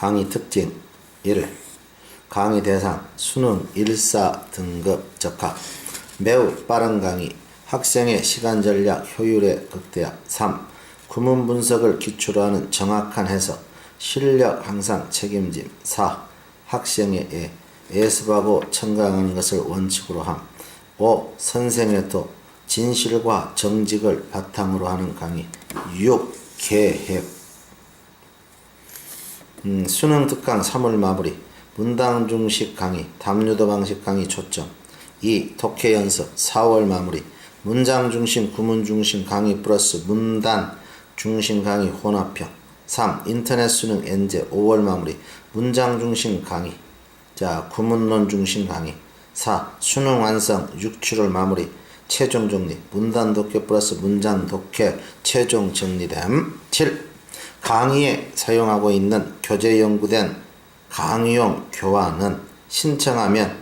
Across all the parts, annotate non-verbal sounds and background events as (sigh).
강의 특징 1. 강의 대상 수능 1사 등급 적합 매우 빠른 강의 학생의 시간 전략 효율의 극대화 3. 구문 분석을 기초로 하는 정확한 해석 실력 항상 책임짐 4. 학생의 애 예습하고 청강하는 것을 원칙으로 함 5. 선생의 도 진실과 정직을 바탕으로 하는 강의 6. 계획 음, 수능 특강 3월 마무리 문당 중식 강의 담유도 방식 강의 초점 2. 독해 연습 4월 마무리 문장 중심 구문 중심 강의 플러스 문단 중심 강의 혼합형 3. 인터넷 수능 엔제 5월 마무리 문장 중심 강의 자 구문론 중심 강의 4. 수능 완성 6, 7월 마무리 최종 정리 문단 독해 플러스 문장 독해 최종 정리됨 7. 강의에 사용하고 있는 교재 연구된 강의용 교환은 신청하면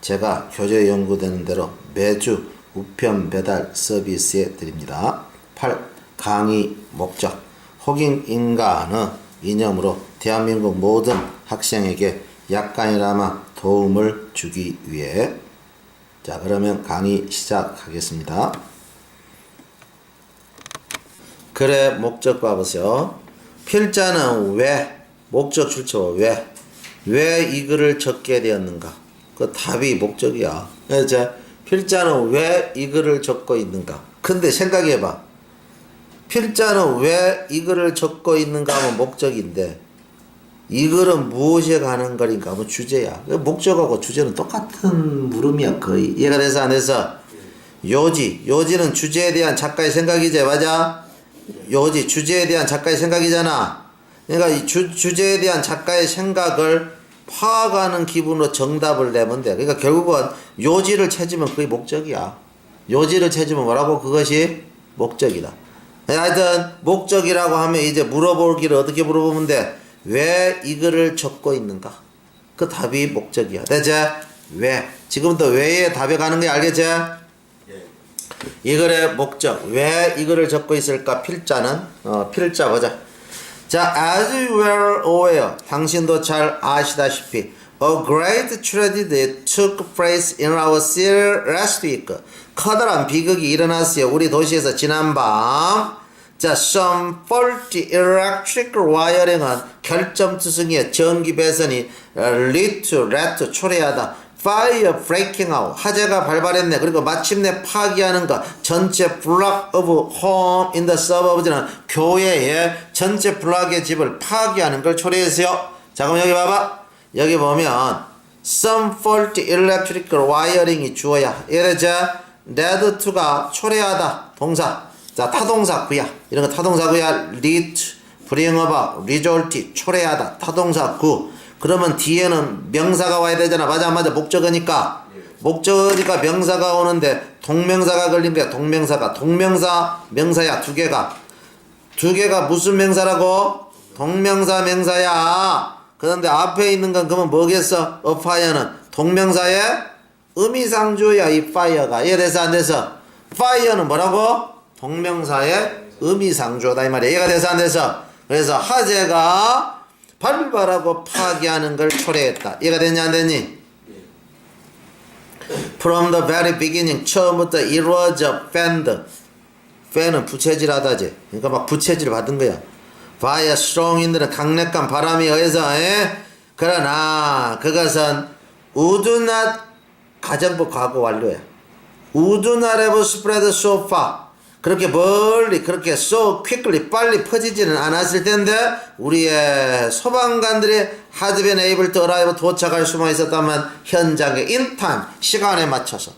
제가 교재 연구되는 대로 매주 우편 배달 서비스에 드립니다. 8. 강의 목적 혹인 인간의 이념으로 대한민국 모든 학생에게 약간이나마 도움을 주기 위해 자 그러면 강의 시작하겠습니다. 글의 목적 봐보세요. 필자는 왜 목적 출처 왜 왜 이 글을 적게 되었는가? 그 답이 목적이야. 그래서 필자는 왜 이 글을 적고 있는가? 근데 생각해봐. 필자는 왜 이 글을 적고 있는가 하면 목적인데 이 글은 무엇에 관한 글인가 하면 주제야. 그 목적하고 주제는 똑같은 물음이야 거의. 이해가 돼서 안 돼서? 요지. 요지는 주제에 대한 작가의 생각이지 맞아? 요지 주제에 대한 작가의 생각이잖아. 그러니까 이 주, 주제에 대한 작가의 생각을 파악하는 기분으로 정답을 내면 돼. 그러니까 결국은 요지를 찾으면 그게 목적이야. 요지를 찾으면 뭐라고? 그것이 목적이다. 하여튼 목적이라고 하면 이제 길을 어떻게 물어보면 돼? 왜 이거를 적고 있는가? 그 답이 목적이야. 대체 왜? 지금부터 왜에 답에 가는 게 알겠지? 이글의 목적 왜 이거를 적고 있을까 필자는 어, 필자 보자 자 as you were aware 당신도 잘 아시다시피 a great tragedy took place in our city last week 커다란 비극이 일어났어요 우리 도시에서 지난밤 자 some faulty electric wiring은 결점투성이의 전기 배선이 어, lead to lead to 초래하다 fire breaking out 화재가 발발했네 그리고 마침내 파기하는 것 전체 block of home in the suburbs는 교회의 전체 블락의 집을 파기하는 걸 초래했어요 자 그럼 여기 봐봐 여기 보면 some faulty electrical wiring이 주어야 이래죠 lead to가 초래하다 동사 자 타동사 구야 이런 거 타동사 구야 lead bring about result 초래하다 타동사 구 그러면 뒤에는 명사가 와야 되잖아. 맞아, 맞아. 목적어니까. 목적어니까 명사가 오는데 동명사가 걸린대. 동명사가. 동명사, 명사야. 두 개가. 두 개가 무슨 명사라고? 동명사, 명사야. 그런데 앞에 있는 건 그러면 뭐겠어? 어, 파이어는 동명사의 의미상조야. 이 파이어가. 이해돼서 안 돼서? 파이어는 뭐라고? 동명사의 의미상조다. 이 말이야. 이해가 돼서 안 돼서? 그래서 하재가 발발하고 파괴하는 걸 초래했다. 이해가 됐냐 안 됐니? From the very beginning 처음부터 a fanned fan은 부채질하다지. 그러니까 막 부채질 받은 거야. by a strong wind는 강력한 바람에 의해서 에? 그러나 그것은 우두낫 가정부 과거 완료야. have spread so far 그렇게 멀리 그렇게 so quickly 빨리 퍼지지는 않았을 텐데 우리의 소방관들이 had been able to arrive 도착할 수만 있었다면 현장에 time 시간에 맞춰서.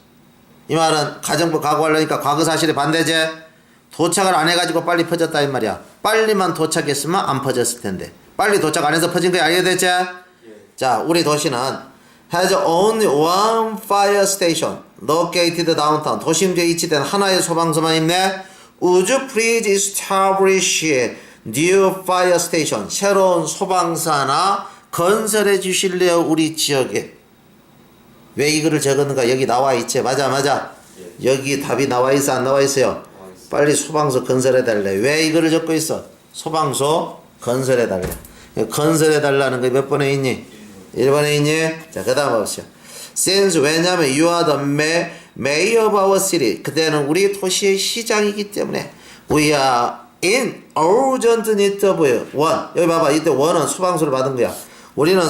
이 말은 가정부 과거하려니까 과거 사실이 반대지. 도착을 안 해가지고 빨리 퍼졌다 이 말이야. 빨리만 도착했으면 안 퍼졌을 텐데. 빨리 도착 안 해서 퍼진 거야 알겠지? 자 우리 도시는 has only one fire station located downtown. 도심지에 위치된 하나의 소방서만 있네. Would you please establish new fire station? 새로운 소방서 하나 건설해 주실래요? 우리 지역에. 왜 이거를 적었는가? 여기 나와 있지. 맞아, 맞아. 여기 답이 나와 있어, 안 나와 있어요? 빨리 소방서 건설해 달래. 왜 이거를 적고 있어? 소방서 건설해 달래. 건설해 달라는 거 몇 번에 있니? 1번에 있니? 자, 그 다음 봐보시오. Since 왜냐면 you are the ma- mayor of our city. 그대는 우리 도시의 시장이기 때문에 we are in urgent need of one. 여기 봐봐. 이때 one은 소방서를 받은 거야. 우리는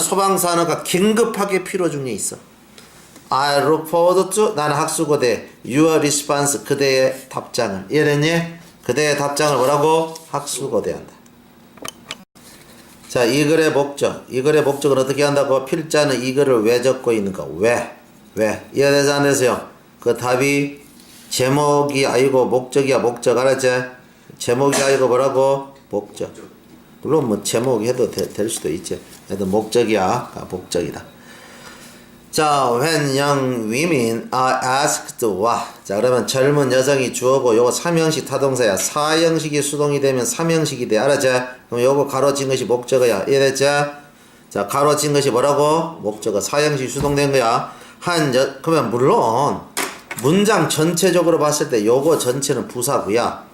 하나가 긴급하게 필요 중에 있어. I look forward to 나는 학수고대 your response 그대의 답장을 이해됐니? 그대의 답장을 뭐라고? 학수고대한다. 자, 이 글의 목적. 이 글의 목적을 어떻게 한다고? 필자는 이 글을 왜 적고 있는가? 왜? 왜? 이해되지 안 되세요? 그 답이 제목이 아니고 목적이야, 목적. 알았지? 제목이 아니고 뭐라고? 목적. 물론 뭐 제목 해도 되- 될 수도 있지. 그래도 목적이야. 아, 목적이다. 자, when young women are asked why. 자, 그러면 젊은 여성이 주어고 요거 삼형식 타동사야. 사형식이 수동이 되면 삼형식이 돼. 알았지? 그럼 요거 가로진 것이 목적어야. 이해됐지? 자, 가로진 것이 뭐라고? 목적어. 사형식 수동된 거야. 한 여, 그러면 물론 문장 전체적으로 봤을 때 요거 전체는 부사구야.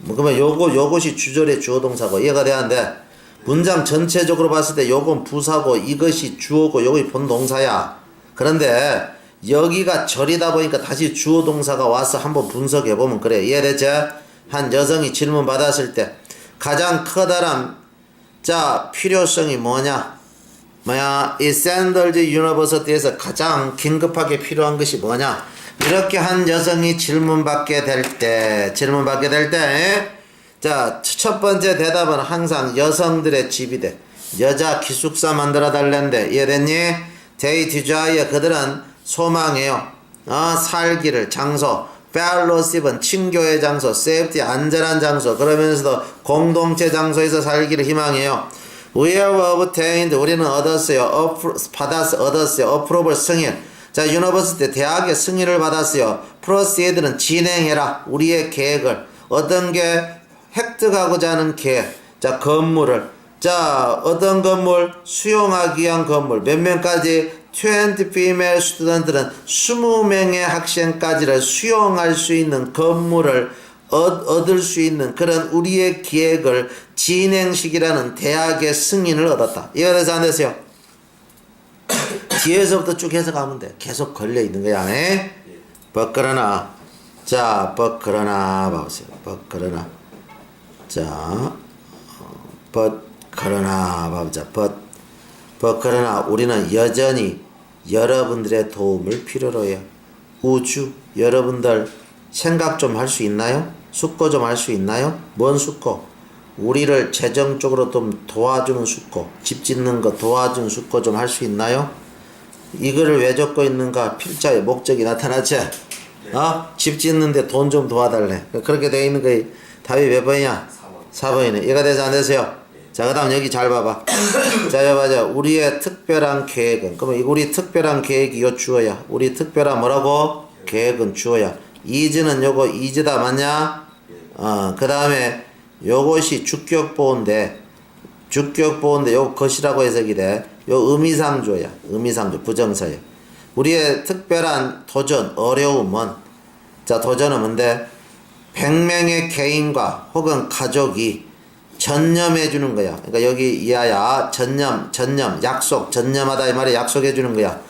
뭐 그러면 요거 요것이 주절의 주어 동사고 이해가 한데 문장 전체적으로 봤을 때 요건 부사고 이것이 주어고 요것이 본 동사야. 그런데 여기가 절이다 보니까 다시 주어 동사가 와서 한번 분석해 보면 그래. 이해되지? 한 여성이 질문 받았을 때 가장 커다란 자 필요성이 뭐냐? 뭐야? 이 샌들즈 유니버시티에서 가장 긴급하게 필요한 것이 뭐냐? 이렇게 한 여성이 질문 받게 될 때, 질문 받게 될 때, 자, 첫 번째 대답은 항상 여성들의 집이 돼. 여자 기숙사 만들어 달랜데, 이해됐니? They desire, 그들은 소망해요. 어, 살기를, 장소. fellowship은 친교의 장소, safety, 안전한 장소. 그러면서도 공동체 장소에서 살기를 희망해요. We have obtained, 우리는 얻었어요. 받았어, 얻었어요. approval 승인. 자, 유니버시티 대학의 승인을 받았어요. proceed는 진행해라. 우리의 계획을. 어떤 게 획득하고자 하는 계획. 자, 건물을. 자, 어떤 건물? 수용하기 위한 건물. 몇 명까지? 20 female student들은 20명의 학생까지를 수용할 수 있는 건물을 얻, 얻을 수 있는 그런 우리의 기획을 진행식이라는 대학의 승인을 얻었다. 이해가 돼서 안 되세요? (coughs) 뒤에서부터 쭉 해석하면 돼. 계속 걸려 있는 거야. 에? 벗그러나. 자, 벗그러나. 봐보세요. 벗그러나. 자, 어, 벗그러나. 봐보자. 벗, 벗그러나. 우리는 여전히 여러분들의 도움을 필요로 해요. 우주, 여러분들 생각 좀 할 수 있나요? 숙고 좀 할 수 있나요? 뭔 숙고? 우리를 재정적으로 좀 도와주는 숙고, 집 짓는 거 도와주는 숙고 좀 할 수 있나요? 이거를 왜 적고 있는가? 필자의 목적이 나타나지? 어? 집 짓는데 돈 좀 도와달래. 그렇게 돼 있는 거에 답이 몇 번이야? 4번이네. 얘가 돼서 안 되세요? 자, 그 다음 여기 잘 봐봐. 자, 여기 맞아. 우리의 특별한 계획은. 그러면 이 우리 특별한 계획이 요 주어야. 우리 특별한 뭐라고? 계획은 주어야. 이즈는 요거 이즈다 맞냐? 어, 그 다음에 요것이 주격보호인데 주격보호인데 요 것이라고 해석이 돼. 요 의미상조야. 의미상조 부정사야. 우리의 특별한 도전, 어려움은 자 도전은 뭔데? 100명의 개인과 혹은 가족이 전념해 주는 거야. 그러니까 여기 이하야 전념, 전념, 약속, 전념하다 이 말에 약속해 주는 거야.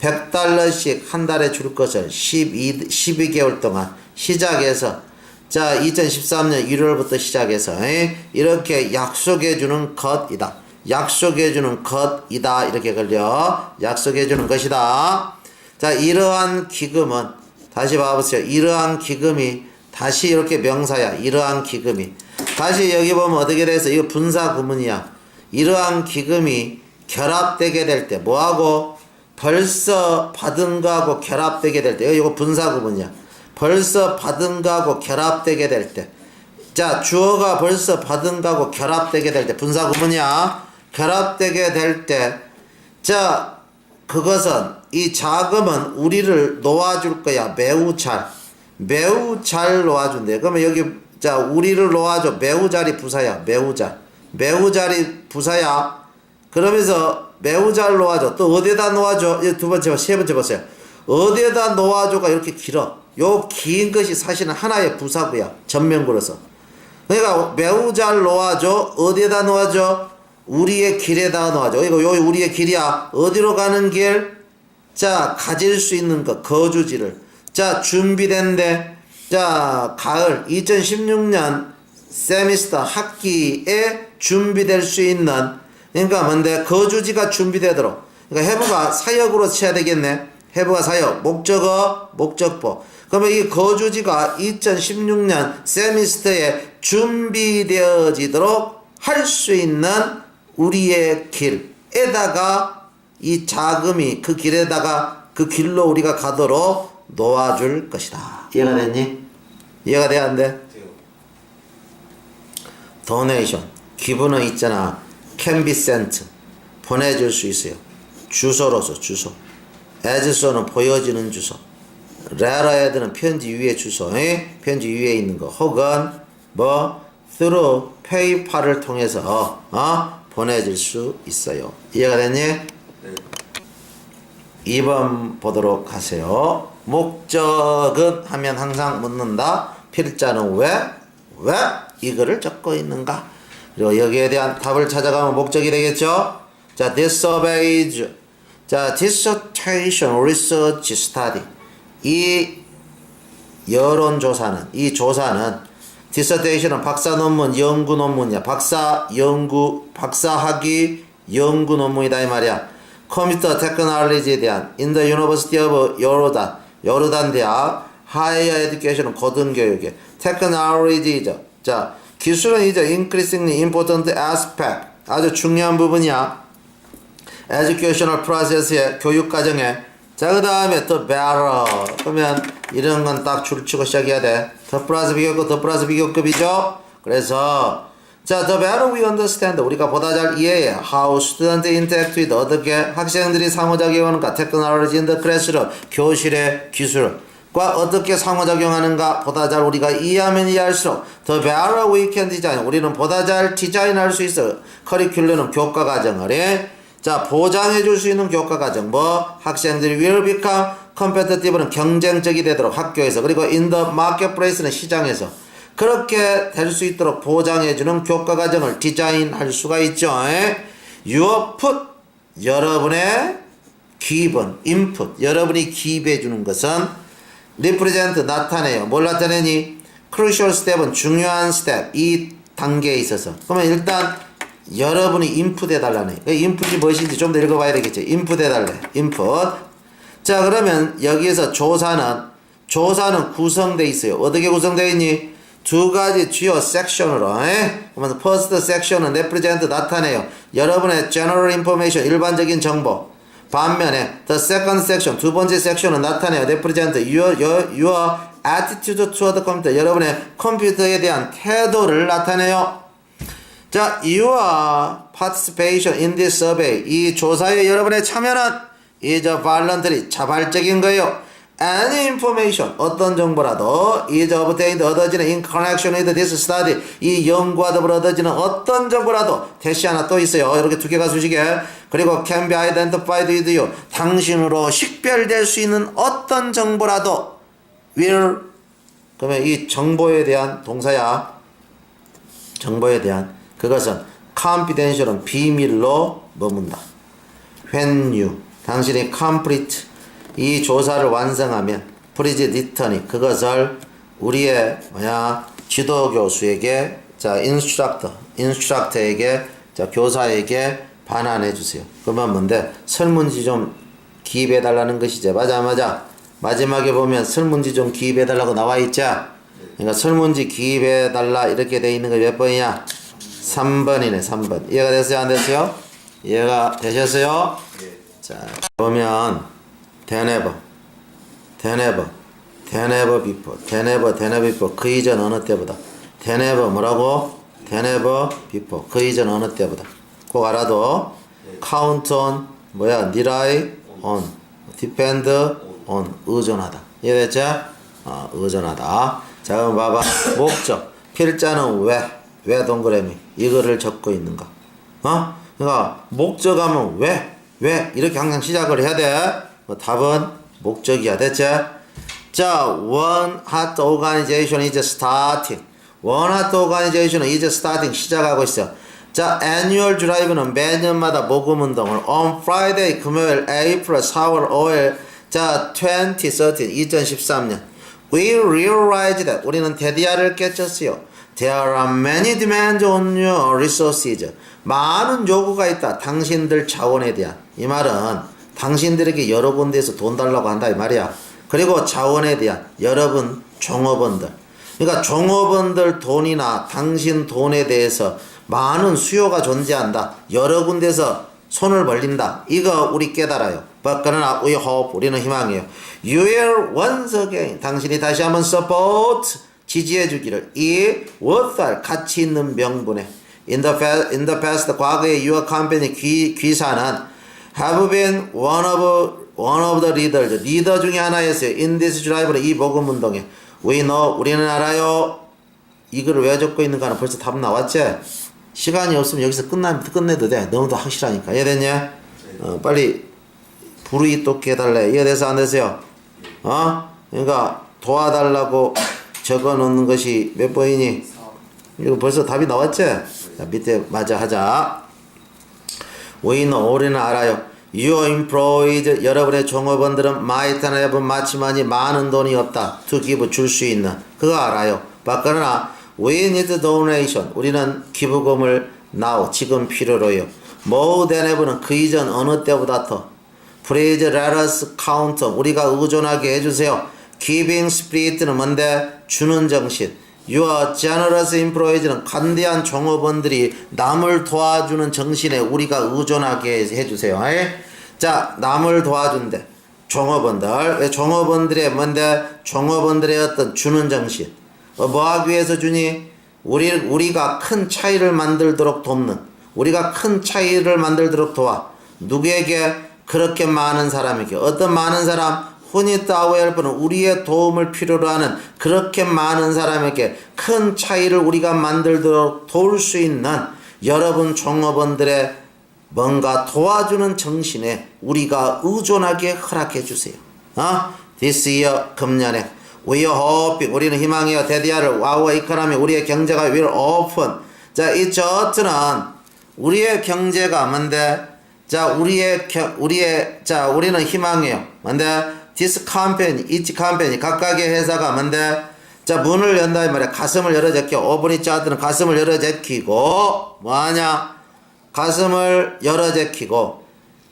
100달러씩 한 달에 줄 것을 12, 12개월 동안 시작해서 자 2013년 1월부터 시작해서 에? 이렇게 약속해 주는 것이다. 약속해 주는 것이다. 이렇게 걸려. 약속해 주는 것이다. 자 이러한 기금은 다시 봐보세요. 이러한 기금이 다시 이렇게 명사야. 이러한 기금이 다시 여기 보면 어떻게 돼서 이거 분사 구문이야. 이러한 기금이 결합되게 될 때 뭐하고 벌써 받은 거하고 결합되게 될 때 이거 분사 구문이야. 벌써 받은 거하고 결합되게 될 때. 자, 주어가 벌써 받은 거하고 결합되게 될 때 분사 구문이야. 결합되게 될 때. 자, 그것은 이 자금은 우리를 놓아줄 거야. 매우 잘. 매우 잘 놓아준대. 그러면 여기 자 우리를 놓아줘. 매우 잘이 부사야. 매우 잘. 매우 잘이 부사야. 그러면서 매우 잘 놓아줘. 또 어디에다 놓아줘? 이두 번째, 세 번째 보세요. 어디에다 놓아줘가 이렇게 길어. 요 긴 것이 사실은 하나의 부사구야. 전면구로서. 그러니까 매우 잘 놓아줘. 어디에다 놓아줘? 우리의 길에다 놓아줘. 이거 요 우리의 길이야. 어디로 가는 길? 자, 가질 수 있는 것, 거주지를. 자, 준비된데. 자, 가을 2016년 세미스터 학기에 준비될 수 있는 그러니까 뭔데? 거주지가 준비되도록. 그러니까 해부가 사역으로 쳐야 되겠네. 해부가 사역 목적어 목적보. 그러면 이 거주지가 2016년 세미스터에 준비되어지도록 할 수 있는 우리의 길에다가 이 자금이 그 길에다가 그 길로 우리가 가도록 놓아줄 것이다 이해가 됐니? 이해가 돼야 안 돼? 도네이션 기부는 있잖아 can be 보내줄 수 있어요 주소로서 주소 에즈소는 보여지는 주소 레러헤드는 편지 위에 주소 에? 편지 위에 있는 거 혹은 뭐 through 페이팔을 통해서 어? 보내줄 수 있어요 이해가 됐니? 네. 2번 보도록 하세요. 목적은 하면 항상 묻는다. 필자는 왜? 왜 이거를 적고 있는가? 그리고 여기에 대한 답을 찾아가면 목적이 되겠죠? 자, disobeyed. 자, dissertation research study. 이 여론조사는, 이 조사는, dissertation은 박사 논문, 연구 논문이야. 박사 연구, 박사학위 연구 논문이다, 이 말이야. 컴퓨터 테크놀로지에 대한 the University of 요르단, 요르단 대학 하이어 에듀케이션은 고등 교육의 테크놀로지죠. 자, 기술은 이제 increasingly important aspect 아주 중요한 부분이야. educational process의 교육 과정에 자, 그 다음에 더 better. 그러면 이런 건 딱 줄치고 시작해야 돼. 더 플러스 비교급, 더 플러스 비교급이죠? 그래서, 자, the better we understand. 우리가 보다 잘 이해해. How student interact with 어떻게 학생들이 상호작용하는가. technology in the classroom. 교실의 기술과 어떻게 상호작용하는가. 보다 잘 우리가 이해하면 이해할수록 the better we can design. 우리는 보다 잘 디자인할 수 있어. 커리큘럼은 교과 과정을. 예? 자, 보장해 줄 수 있는 교과 과정. 뭐, 학생들이 will become competitive는 경쟁적이 되도록 학교에서. 그리고 in the marketplace는 시장에서. 그렇게 될 수 있도록 보장해 주는 교과 과정을 디자인할 수가 있죠. 예? Your put. 여러분의 기본, input. 여러분이 기입해 주는 것은 represent 나타내요. 뭘 나타내니? crucial step은 중요한 step. 이 단계에 있어서. 그러면 일단 여러분이 인풋 해 달라네. 그 인풋이 무엇인지 좀 더 읽어봐야 되겠죠. 인풋 해 달래. 인풋. 자, 그러면 여기에서 조사는, 조사는 구성돼 있어요. 어떻게 구성되어 있니? 두 가지 주요 섹션으로, 에? 그러면 first section은 represent 나타내요. 여러분의 general information, 일반적인 정보. 반면에 the second section, 두 번째 섹션은 나타내요. represent your, your, your attitude toward computer. 여러분의 컴퓨터에 대한 태도를 나타내요. 자, your participation in this survey. 이 조사에 여러분의 참여는 is voluntary, 자발적인 거예요. Any information, 어떤 정보라도 is obtained, 얻어지는 in connection with this study. 이 연구와 더불어 얻어지는 어떤 정보라도 대시 하나 또 있어요. 이렇게 두 개가 수식에. 그리고 can be identified with you. 당신으로 식별될 수 있는 어떤 정보라도 will. 그러면 이 정보에 대한 동사야. 정보에 대한 그것은 confidential은 비밀로 머문다. When you 당신이 complete 이 조사를 완성하면 프리지 리턴이 그것을 우리의 뭐야 지도 교수에게 자 인스트럭터 인스트럭터에게 자 교사에게 반환해 주세요. 그러면 뭔데 설문지 좀 기입해 달라는 것이죠. 맞아 맞아. 마지막에 보면 설문지 좀 기입해 달라고 나와 있자. 그러니까 설문지 기입해 달라 이렇게 돼 있는 거몇 번이야? 3번이네 3번. 이해가 됐어요 안 됐어요? 이해가 되셨어요? 네. 자 보면 대네버 대네버 대네버 비포 대네버 대네버 비포 그 이전 어느 때보다. 대네버 뭐라고? 대네버 비포 그 이전 어느 때보다. 꼭 알아도 카운트 온 뭐야? 니라이 온 디펜드 온 의존하다. 이해됐죠? 어, 의존하다. 자 그럼 봐봐. 목적. 필자는 왜? 왜 동그라미? 이거를 적고 있는가 어? 그러니까 목적하면 왜? 왜? 이렇게 항상 시작을 해야 돼. 뭐 답은 목적이야. 됐지? 자, one hot organization is starting. one hot organization은 이제 starting 시작하고 있어. 자, annual drive는 매년마다 모금 운동을 on Friday 금요일 April 4월 5일 자, 2013 2013년 we realized that 우리는 대디아를 깨쳤어요. There are many demands on your resources. 많은 요구가 있다. 당신들 자원에 대한. 이 말은 당신들에게 여러 군데에서 돈 달라고 한다 이 말이야. 그리고 자원에 대한 여러분 종업원들. 그러니까 종업원들 돈이나 당신 돈에 대해서 많은 수요가 존재한다. 여러 군데서 손을 벌린다. 이거 우리 깨달아요. 그러나 we hope 우리는 희망해요. You will once again 당신이 다시 한번 support 지지해 주기를 이 worthwhile 가치 있는 명분에 in the past, in the past 과거의 your company 귀, 귀사는 have been one of one of the leaders 리더 중에 하나였어요. in this drive 이 복음 운동에 we know 우리는 알아요. 이거를 왜 적고 있는가는 벌써 답 나왔지? 시간이 없으면 여기서 끝나 끝내도 돼. 너무도 확실하니까 이해됐냐? 어, 빨리 불이 또 깨달래. 이해돼서 안 되세요? 어? 그러니까 도와달라고 적어 놓는 것이 몇 번이니? 이거 벌써 답이 나왔지? 자, 밑에 맞아 하자. 우리는 우리는 알아요. Your employees, 여러분의 종업원들은 might have 마치만이 많은 돈이 없다. To give 줄수 있는 그거 알아요. 그러나 we need donation. 우리는 기부금을 now 지금 필요로요. more than ever는 그 이전 어느 때보다 더. Please let us count. 우리가 의존하게 해주세요. Giving spirit는 뭔데? 주는 정신. Your generous employees는 간대한 종업원들이 남을 도와주는 정신에 우리가 의존하게 해주세요. 에? 자, 남을 도와준대. 종업원들. 왜 종업원들의 뭔데? 종업원들의 어떤 주는 정신. 어, 뭐 하기 위해서 주니? 우리, 우리가 큰 차이를 만들도록 돕는. 우리가 큰 차이를 만들도록 도와. 누구에게? 그렇게 많은 사람에게. 어떤 많은 사람? 혼이 따오 헬프는 우리의 도움을 필요로 하는 그렇게 많은 사람에게 큰 차이를 우리가 만들도록 도울 수 있는 여러분 종업원들의 뭔가 도와주는 정신에 우리가 의존하게 허락해 주세요. 어? This year 금년에 We are hoping 우리는 희망해요. 데디아를 와우와 이카라미 우리의 경제가 will open. 자, 이 저트는 우리의 경제가 뭔데? 자, 우리의 겨, 우리의 자, 우리는 희망해요. 뭔데? This company, each company 각각의 회사가 뭔데? 자, 문을 연다 이 말이야. 가슴을 열어 제끼고 오븐이 짜드는 가슴을 열어 제끼고 뭐하냐? 가슴을 열어 제끼고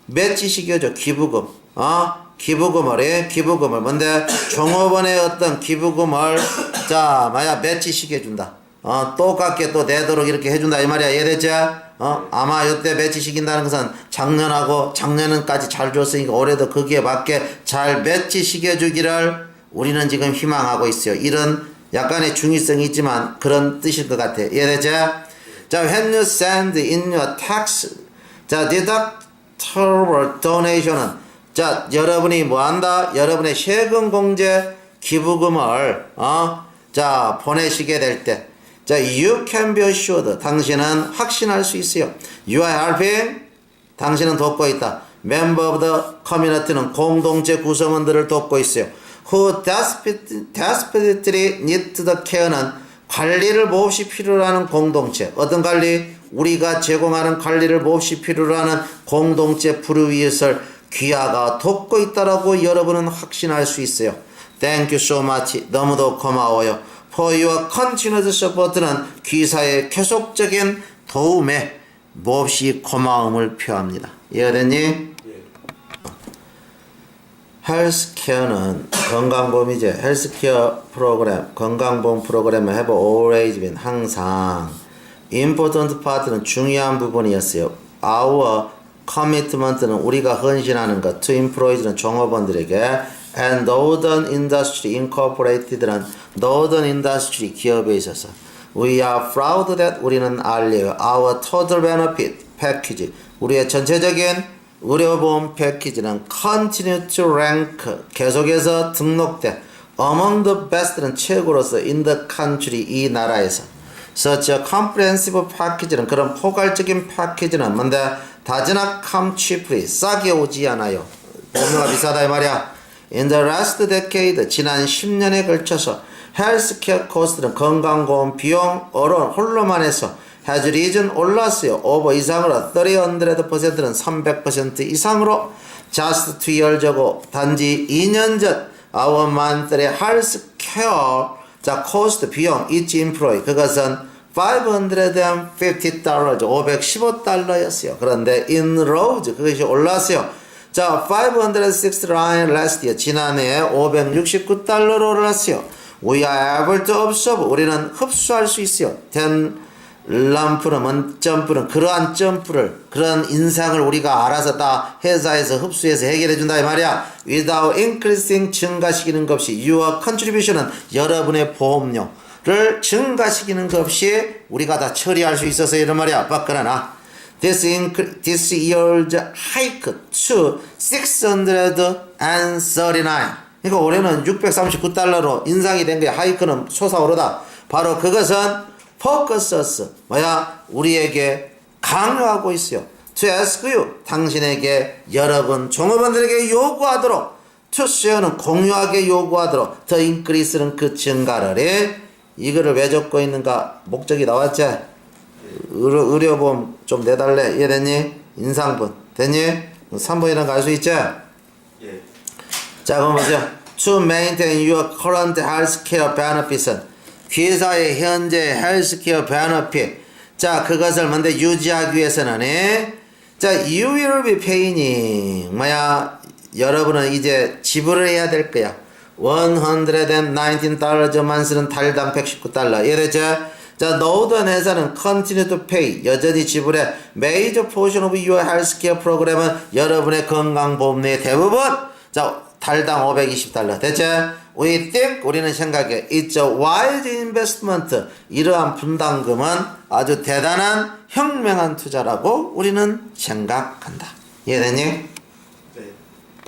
맺지식이죠 기부금. 어? 기부금을 해. 기부금을 뭔데? 종업원의 어떤 기부금을 자, 마야 맺지시켜 준다. 어, 똑같게 또 내도록 이렇게 해준다 이 말이야 이해됐지? 어, 아마 이때 배치시킨다는 것은 작년하고 작년은까지 잘 줬으니까 올해도 거기에 맞게 잘 배치시켜 주기를 우리는 지금 희망하고 있어요. 이런 약간의 중의성이 있지만 그런 뜻일 것 같아. 이해됐지? 자, when you send in your tax, 자, deductible donation은 자, 여러분이 뭐 한다? 여러분의 세금 공제 기부금을 어? 자, 보내시게 될때 자, you can be assured. 당신은 확신할 수 있어요. You are helping. 당신은 돕고 있다. Member of the community는 공동체 구성원들을 돕고 있어요. Who desperately, need the care는 관리를 몹시 필요로 하는 공동체. 어떤 관리? 우리가 제공하는 관리를 몹시 필요로 하는 공동체 불우이웃을 귀하가 돕고 있다라고 여러분은 확신할 수 있어요. Thank you so much. 너무도 고마워요. For your continuous support는 귀사의 계속적인 도움에 몹시 고마움을 표합니다. 이해됐니? 헬스케어는 건강보험이죠. 헬스케어 프로그램, 건강보험 프로그램을 have always been 항상 important part는 중요한 부분이었어요. Our commitment는 우리가 헌신하는 것, to employees는 종업원들에게 and Northern Industry Incorporated는 Northern Industry 기업에 있어서 we are proud that 우리는 알려요. Our total benefit package 우리의 전체적인 의료보험 패키지는 continue to rank 계속해서 등록돼 among the best는 최고로서 in the country 이 나라에서 such a comprehensive package는 그런 포괄적인 패키지는 뭔데 not come cheaply 싸게 오지 않아요 보험료가 비싸다 이 말이야 in the last decade 지난 10년에 걸쳐서 헬스케어 코스트는 건강보험 비용 어론 홀로만 해서 has risen 올랐어요. over 이상으로 300%는 300% 이상으로 just two years ago 단지 2년 전 our monthly care 자 cost 비용 each employee 그것은 550 달러죠. 515달러였어요. 그런데 in rose 그것이 올랐어요. 자, 506 line last year 지난해 569달러로 올랐어요. We are able to absorb 우리는 흡수할 수 있어요. 10 람프는 점프는 그러한 점프를 그런 인상을 우리가 알아서 다 회사에서 흡수해서 해결해 준다 이 말이야. Without increasing 증가시키는 것 없이 your contribution은 여러분의 보험료를 증가시키는 것 없이 우리가 다 처리할 수 있어서 이런 말이야. 막 그러나 This, this year's hike to 639. 그러니까 올해는 639달러로 인상이 된 거야. 하이크는 솟아오르다. 바로 그것은 포커서스 뭐야 우리에게 강요하고 있어요. To ask you 당신에게 여러분 종업원들에게 요구하도록 to share는 공유하게 요구하도록 더 increase는 그 증가를 해. 이거를 왜 적고 있는가 목적이 나왔지? 의료, 의료보험 좀 내달래 이해 됐니? 인상분 됐니? 3번이랑 갈 수 있지? 예. 자 그럼 보세요. To maintain your current healthcare benefits. 회사의 현재 헬스케어 베너핏. 자 그것을 먼저 유지하기 위해서는 예? 자 you will be paying 뭐야 여러분은 이제 지불을 해야 될 거야. 119달러만 쓰는 달당 119달러. 이해되죠? 자, 노던 회사는 continue to pay 여전히 지불해 major portion of your healthcare 프로그램은 여러분의 건강보험료의 대부분 자 달당 520달러 됐죠? We think 우리는 생각해 it's a wise investment 이러한 분담금은 아주 대단한 혁명한 투자라고 우리는 생각한다 이해됐니?